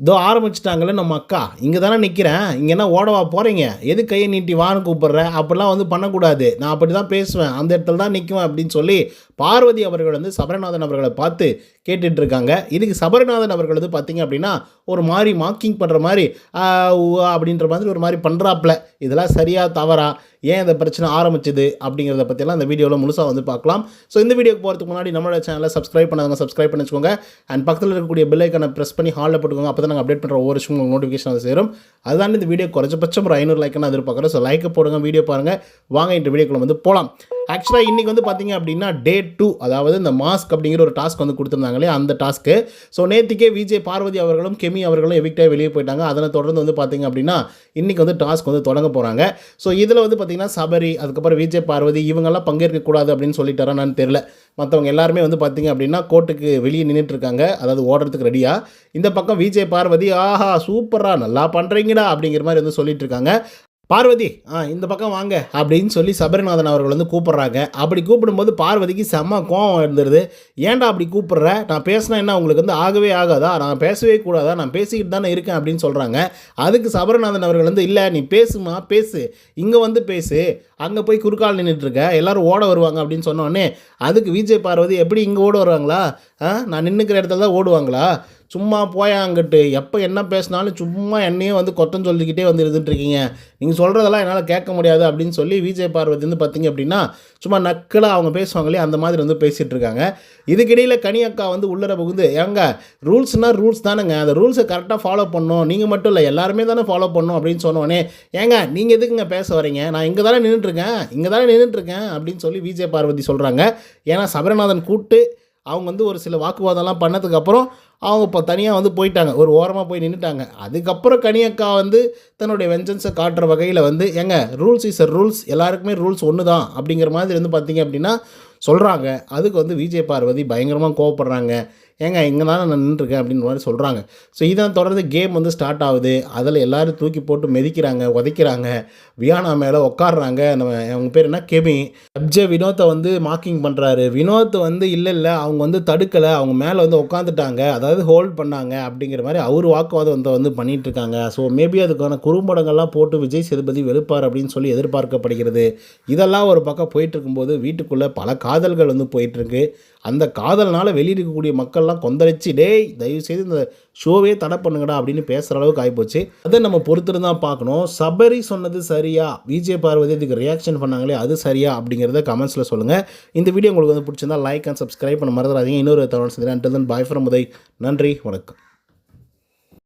இதோ ஆரம்பிச்சிட்டாங்களே நம்ம அக்கா. இங்கே தானே நிற்கிறேன் இங்கே என்ன ஓடவா போகிறீங்க எது கையை நீட்டி வான்னு கூப்பிட்ற? அப்படிலாம் வந்து பண்ணக்கூடாது. நான் அப்படி தான் பேசுவேன். அந்த இடத்துல தான் நிற்குவேன் அப்படின்னு சொல்லி பார்வதி அவர்கள் வந்து சபரநாதன் அவர்களை பார்த்து கேட்டுட்டு இருக்காங்க இதுக்கு சபரநாதன் அவர்கள் வந்து பார்த்தீங்க அப்படின்னா ஒரு மாதிரி மார்க்கிங் பண்ணுற மாதிரி அப்படின்ற மாதிரி ஒரு மாதிரி பண்ணுறாப்புல இதெல்லாம் சரியாக தவறா? ஏன் இந்த பிரச்சனை ஆரம்பிச்சது அப்படிங்கிறத பற்றியெல்லாம் இந்த வீடியோவில் முழுசாக வந்து பார்க்கலாம். ஸோ இந்த வீடியோக்கு போகிறதுக்கு முன்னாடி நம்மளோட சேனலை சப்ஸ்கிரைப் பண்ணாதவங்க சப்ஸ்கிரைப் பண்ணி வச்சுக்கோங்க அண்ட் பக்கத்தில் இருக்கக்கூடிய பில்லைக்கான ப்ரெஸ் பண்ணி ஹாலில் போட்டுக்கோங்க. அப்போ தான் நாங்கள் அப்டேட் பண்ணுற ஒவ்வொரு விஷயம் உங்களுக்கு நோட்டிஃபிகேஷன் வந்து சேரும். அதுதான் இந்த வீடியோ குறைஞ்சபட்சம் ஒரு ஐநூறு லைக்னா எதிர்பார்க்குறோம் ஸோ லைக்கை போடுங்க வீடியோ பாருங்கள் வாங்க இந்த வீடியோக்குள்ள வந்து போகலாம் ஆக்சுவலாக இன்றைக்கி வந்து பார்த்தீங்க அப்படின்னா டே டூ அதாவது இந்த மாஸ்க் அப்படிங்கிற ஒரு டாஸ்க் வந்து கொடுத்துருந்தாங்களே அந்த டாஸ்க்கு ஸோ நேற்றுக்கே விஜய் பார்வதி அவர்களும் கெமி அவர்களும் எவிக்டாக வெளியே போயிட்டாங்க. அதனை தொடர்ந்து வந்து பார்த்தீங்க அப்படின்னா இன்றைக்கி வந்து டாஸ்க் வந்து தொடங்க போகிறாங்க ஸோ இதில் வந்து பார்த்தீங்கன்னா சபரி அதுக்கப்புறம் விஜய் பார்வதி இவங்கெல்லாம் பங்கேற்கக்கூடாது அப்படின்னு சொல்லிட்டாரான்னு தெரில மற்றவங்க எல்லாருமே வந்து பார்த்தீங்க அப்படின்னா கோர்ட்டுக்கு வெளியே நின்றுட்டு இருக்காங்க அதாவது ஓடுறதுக்கு ரெடியாக இந்த பக்கம் விஜய் பார்வதி ஆஹா சூப்பராக நல்லா பண்ணுறீங்கடா அப்படிங்கிற மாதிரி வந்து சொல்லிட்டு இருக்காங்க பார்வதி ஆ இந்த பக்கம் வாங்க அப்படின்னு சொல்லி சபரிநாதன் அவர்கள் வந்து கூப்பிட்றாங்க. அப்படி கூப்பிடும்போது பார்வதிக்கு செம்ம கோவம் இருந்துருது ஏன்டா அப்படி கூப்பிட்ற? நான் பேசினா என்ன உங்களுக்கு வந்து ஆகவே ஆகாதா? நான் பேசவே கூடாதா? நான் பேசிக்கிட்டு தானே இருக்கேன் அப்படின்னு சொல்கிறாங்க அதுக்கு சபரிநாதன் அவர்கள் வந்து இல்லை நீ பேசுமா? பேசு. இங்கே வந்து பேசு. அங்கே போய் குறுக்கால் நின்றுட்டுருக்க எல்லோரும் ஓட வருவாங்க அப்படின்னு சொன்னோடனே அதுக்கு விஜய் பார்வதி எப்படி இங்கே ஓட வருவாங்களா? ஆ நான் நின்றுக்கிற இடத்துல தான் ஓடுவாங்களா? சும்மா போயா அங்கிட்டு. எப்போ என்ன பேசினாலும் சும்மா என்னையும் வந்து கொத்தம் சொல்லிக்கிட்டே வந்து இருந்துட்டுருக்கீங்க. நீங்கள் சொல்கிறதெல்லாம் என்னால் கேட்க முடியாது அப்படின்னு சொல்லி விஜய் பார்வதி வந்து பார்த்திங்க அப்படின்னா சும்மா நக்கலாக அவங்க பேசுவாங்களே அந்த மாதிரி வந்து பேசிகிட்டு இருக்காங்க இதுக்கிடையில் கனி அக்கா வந்து உள்ளர புகுந்து ஏங்க ரூல்ஸ்னால் ரூல்ஸ் தானேங்க. அந்த ரூல்ஸை கரெக்டாக ஃபாலோ பண்ணணும். நீங்கள் மட்டும் இல்லை எல்லாருமே தானே ஃபாலோ பண்ணணும். அப்படின்னு சொன்னோடனே ஏங்க நீங்கள் எதுக்குங்க பேச வரீங்க? நான் இங்கே தானே நின்றுட்டுருக்கேன் இங்கே தானே நின்றுட்டுருக்கேன் அப்படின்னு சொல்லி விஜய் பார்வதி சொல்கிறாங்க ஏன்னா சபரிநாதன் கூட்டு அவங்க வந்து ஒரு சில வாக்குவாதம்லாம் பண்ணதுக்கப்புறம் அவங்க இப்போ தனியாக வந்து போயிட்டாங்க. ஒரு ஓரமாக போய் நின்றுட்டாங்க அதுக்கப்புறம் கனியக்கா வந்து தன்னுடைய வெஞ்சன்ஸை காட்டுற வகையில் வந்து எங்க ரூல்ஸ் இஸ் அ ரூல்ஸ் எல்லாருக்குமே ரூல்ஸ் ஒன்று தான் அப்படிங்கிற மாதிரி வந்து பார்த்தீங்க அப்படின்னா சொல்கிறாங்க அதுக்கு வந்து விஜய் பார்வதி பயங்கரமாக கோவப்படுறாங்க. ஏங்க இங்கே தானே நான் நின்றுருக்கேன் அப்படின்ற மாதிரி சொல்கிறாங்க ஸோ இதை தொடர்ந்து கேம் வந்து ஸ்டார்ட் ஆகுது. அதில் எல்லாரும் தூக்கி போட்டு மெதிக்கிறாங்க உதைக்கிறாங்க வியானா மேலே உட்காடுறாங்க நம்ம அவங்க பேர் என்ன? கெமி அப்ஜே வினோத்தை வந்து மார்க்கிங் பண்ணுறாரு வினோத் வந்து இல்லை இல்லை அவங்க வந்து தடுக்கலை. அவங்க மேலே வந்து உட்காந்துட்டாங்க அதாவது ஹோல்ட் பண்ணாங்க அப்படிங்கிற மாதிரி அவர் வாக்குவாதம் வந்து வந்து பண்ணிட்டு இருக்காங்க ஸோ மேபி அதுக்கான குறும்படங்கள்லாம் போட்டு விஜய் சேதுபதி வெளுப்பார் அப்படின்னு சொல்லி எதிர்பார்க்கப்படுகிறது. இதெல்லாம் ஒரு பக்கம் போயிட்டு இருக்கும்போது வீட்டுக்குள்ளே பல காதல்கள் வந்து போயிட்டுருக்கு. அந்த காதல்னால வெளியே இருக்கக்கூடிய மக்கள்லாம் கொந்தளிச்சு டேய் தயவு செய்து இந்த ஷோவே தடை பண்ணுங்கடா அப்படின்னு பேசுகிற அளவுக்கு ஆகிப்போச்சு அதை நம்ம பொறுத்துட்டு தான் பார்க்கணும். சபரி சொன்னது சரியா? விஜய் பார்வதி இதுக்கு ரியாக்ஷன் பண்ணாங்களே அது சரியா? அப்படிங்கிறத கமெண்ட்ஸில் சொல்லுங்கள் இந்த வீடியோ உங்களுக்கு வந்து பிடிச்சிருந்தா லைக் அண்ட் சப்ஸ்கிரைப் பண்ண மறந்துடாதீங்க. இன்னொரு தவறு சந்திரன் பாய் ஃப்ரம் உதய். நன்றி வணக்கம்.